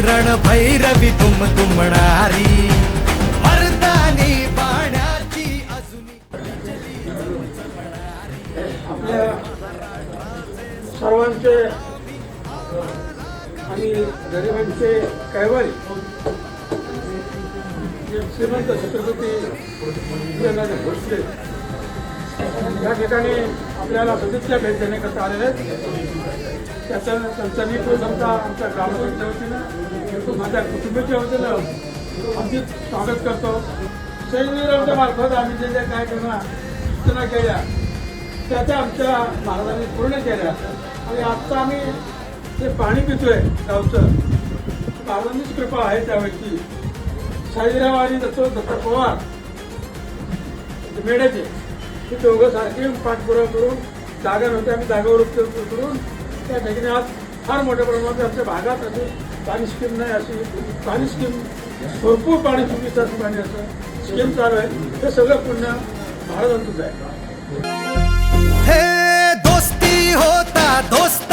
रण भैरवी तुम तुमणारी मर्दानी पाण्याची अजूनी आपल्या सर्वांचे आणि गरिबांचे कैवारी. श्रीमंत छत्रपती भोसले. या ठिकाणी आपल्याला सदिच्छा भेट देण्याकरता आलेले आहेत. त्याचा त्यांचा मी प्रथमतः आमच्या ग्रामस्थांच्या वतीनं माझ्या कुटुंबाच्या वतीनं आमची स्वागत करतो. शैलीरावच्या मार्फत आम्ही जे जे काय त्यांना सूचना केल्या त्या त्या आमच्या महाराजांनी पूर्ण केल्या. आणि आत्ता आम्ही जे पाणी पितोय गावचं महाराजांनीच कृपा आहे त्यावेळी शाहिराव आणि दत्त दत्त पवार मेढ्याचे हे दोघं सारखे पाठपुरावा करून जागा नव्हती आम्ही जागावर उपयोग करून त्या ठिकाणी आज फार मोठ्या प्रमाणात आमच्या भागात अशी पाणी स्कीम नाही अशी पाणी स्कीम भरपूर पाणी चुकीचं असं पाणी असं स्कीम चालू आहे. हे सगळं पुन्हा महाराजांचंच आहे. हे दोस्ती होता दोस्ती